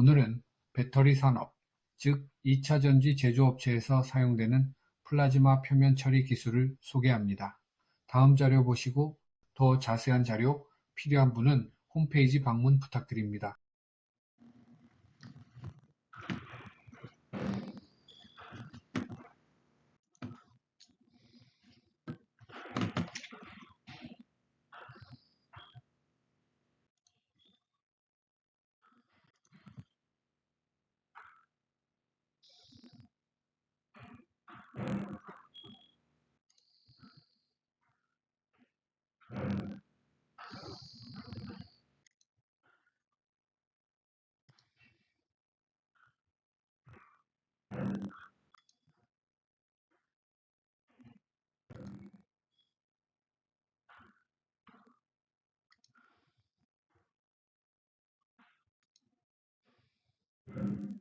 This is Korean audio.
오늘은 배터리 산업, 즉 2차전지 제조업체에서 사용되는 플라즈마 표면 처리 기술을 소개합니다. 다음 자료 보시고 더 자세한 자료 필요한 분은 홈페이지 방문 부탁드립니다. Thank mm -hmm. you.